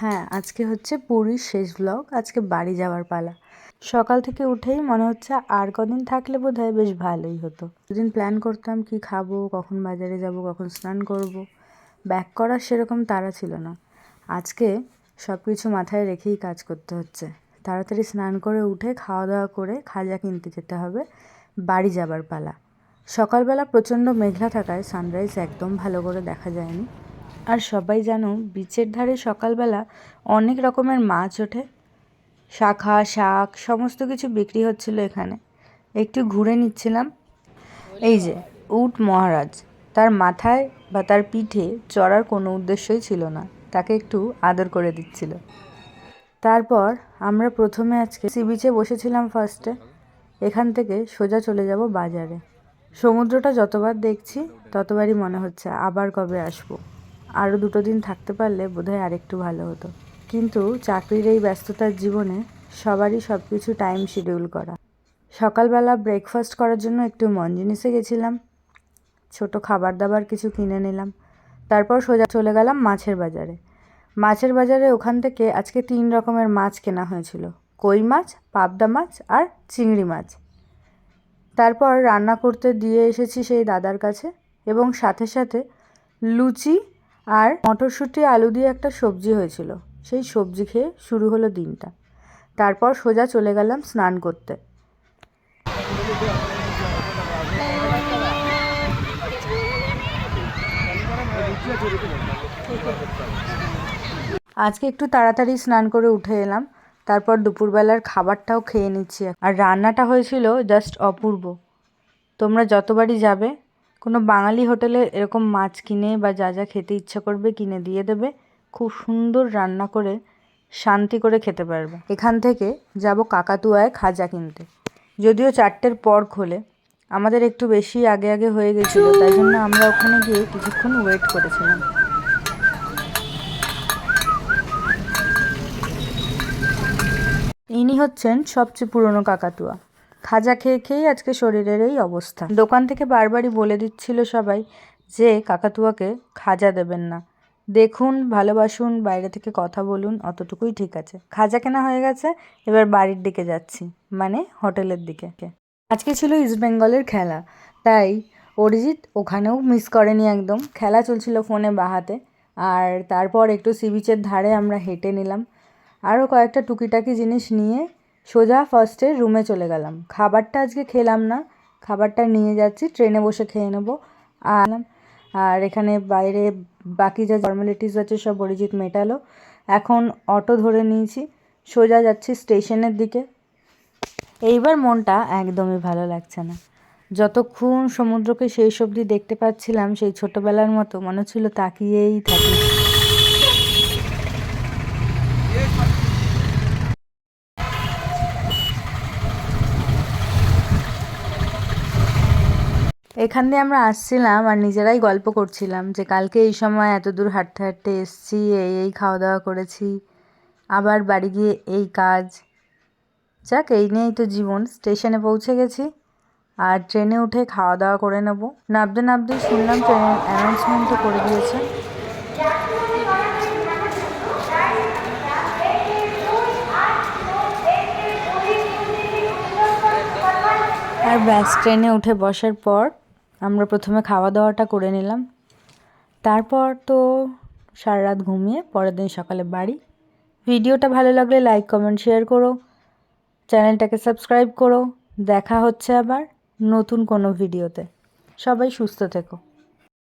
হ্যাঁ আজকে হচ্ছে পুরীর শেষ ব্লগ আজকে বাড়ি যাওয়ার পালা। সকাল থেকে উঠেই মনে হচ্ছে আর কদিন থাকলে বোধ বেশ ভালোই হতো। দুদিন প্ল্যান করতাম, কি খাব, কখন বাজারে যাব, কখন স্নান করব। ব্যাক করার সেরকম তাড়া ছিল না। আজকে সব কিছু মাথায় রেখেই কাজ করতে হচ্ছে। তাড়াতাড়ি স্নান করে উঠে খাওয়া দাওয়া করে খাজা কিনতে যেতে হবে, বাড়ি যাবার পালা। সকালবেলা প্রচণ্ড মেঘলা থাকায় সানরাইজ একদম ভালো করে দেখা যায়নি। আর সবাই জানো, বিচের ধারে সকালবেলা অনেক রকমের মাছ ওঠে। শাখা, শাক, সমস্ত কিছু বিক্রি হচ্ছিল এখানে। একটু ঘুরে নিচ্ছিলাম। এই যে, উট মহারাজ। তার মাথায় বা তার পিঠে চড়ার কোনো উদ্দেশ্যই ছিল না। তাকে একটু আদর করে দিচ্ছিল। তারপর আমরা প্রথমে আজকে সি বিচে বসেছিলাম ফার্স্টে এখান থেকে সোজা চলে যাব বাজারে। সমুদ্রটা যতবার দেখছি, ততবারই মনে হচ্ছে আবার কবে আসব। আরও দুটো দিন থাকতে পারলে বোধহয় আরেকটু ভালো হতো। কিন্তু চাকরির এই ব্যস্ততার জীবনে সবারই সব কিছু টাইম শিডিউল করা। সকালবেলা ব্রেকফাস্ট করার জন্য একটু মন জিনিসে গেছিলাম, ছোট খাবার দাবার কিছু কিনে নিলাম, তারপর সোজা চলে গেলাম মাছের বাজারে। মাছের বাজারে ওখান থেকে আজকে তিন রকমের মাছ কেনা হয়েছিল, কই মাছ, পাবদা মাছ আর চিংড়ি মাছ। তারপর রান্না করতে দিয়ে এসেছি সেই দাদার কাছে এবং সাথে সাথে লুচি আর মটরশুঁটি, আলু দিয়ে একটা সবজি হয়েছিল। সেই সবজি খেয়ে শুরু হলো দিনটা। তারপর সোজা চলে গেলাম স্নান করতে। আজকে একটু তাড়াতাড়ি স্নান করে উঠে এলাম। তারপর দুপুরবেলার খাবারটাও খেয়ে নিচ্ছি। আর রান্নাটা হয়েছিল জাস্ট অপূর্ব। তোমরা যতবারই যাবে কোনো বাঙালি হোটেলে এরকম মাছ কিনে বা যা যা খেতে ইচ্ছা করবে কিনে দিয়ে দেবে, খুব সুন্দর রান্না করে, শান্তি করে খেতে পারবে। এখান থেকে যাব কাকাতুয়ায় খাজা কিনতে। যদিও চারটের পর খোলে, আমাদের একটু বেশি আগে আগে হয়ে গেছিল, তাই জন্য আমরা ওখানে গিয়ে কিছুক্ষণ ওয়েট করেছিলাম। ইনি হচ্ছেন সবচেয়ে পুরনো কাকাতুয়া। খাজা খেয়ে খেয়েই আজকে শরীরের এই অবস্থা। দোকান থেকে বারবারই বলে দিচ্ছিল সবাই যে কাকাতুয়াকে খাজা দেবেন না। দেখুন, ভালোবাসুন, বাইরে থেকে কথা বলুন, অতটুকুই ঠিক আছে। খাজা কেনা হয়ে গেছে, এবার বাড়ির দিকে যাচ্ছি মানে হোটেলের দিকে। আজকে ছিল ইস্ট বেঙ্গলের খেলা, তাই অরিজিৎ ওখানেও মিস করেনি একদম। খেলা চলছিল ফোনে বাহাতে আর তারপর একটু সি বিচের ধারে আমরা হেঁটে নিলাম। আরও কয়েকটা টুকিটাকি জিনিস নিয়ে সোজা ফার্স্টে রুমে চলে গেলাম। খাবারটা আজকে খেলাম না। খাবারটা নিয়ে যাচ্ছি ট্রেনে বসে খেয়ে নেব। আর আর এখানে বাইরে বাকি যা ফর্মালিটিস আছে সব অরিজিৎ মেটালো। এখন অটো ধরে নিয়েছি। সোজা যাচ্ছি স্টেশনের দিকে। এইবার মনটা একদমই ভালো লাগছে না। যতক্ষণ সমুদ্রকে সেই সবজি দেখতে পাচ্ছিলাম, সেই ছোটোবেলার মতো মনে হচ্ছিল তাকিয়েই থাকি। এখান দিয়ে আমরা আসছিলাম আর নিজেরাই গল্প করছিলাম যে কালকে এই সময় এত দূর হাঁটতে হাঁটতে এসছি, এই এই খাওয়া দাওয়া করেছি, আবার বাড়ি গিয়ে এই কাজ। যাক, এই নিয়েই তো জীবন। স্টেশনে পৌঁছে গেছি আর ট্রেনে উঠে খাওয়া দাওয়া করে নেব। নাবতে নাবতে শুনলাম ট্রেনের অ্যানাউন্সমেন্টও করে দিয়েছে। আর ব্যাস, ট্রেনে উঠে বসার পর আমরা প্রথমে খাওয়া দাওয়াটা করে নিলাম। তারপর তো সারা রাত ঘুমিয়ে পরের দিন সকালে বাড়ি। ভিডিওটা ভালো লাগলে লাইক কমেন্ট শেয়ার করো। চ্যানেলটাকে সাবস্ক্রাইব করো। দেখা হচ্ছে আবার নতুন কোনো ভিডিওতে। সবাই সুস্থ থেকো।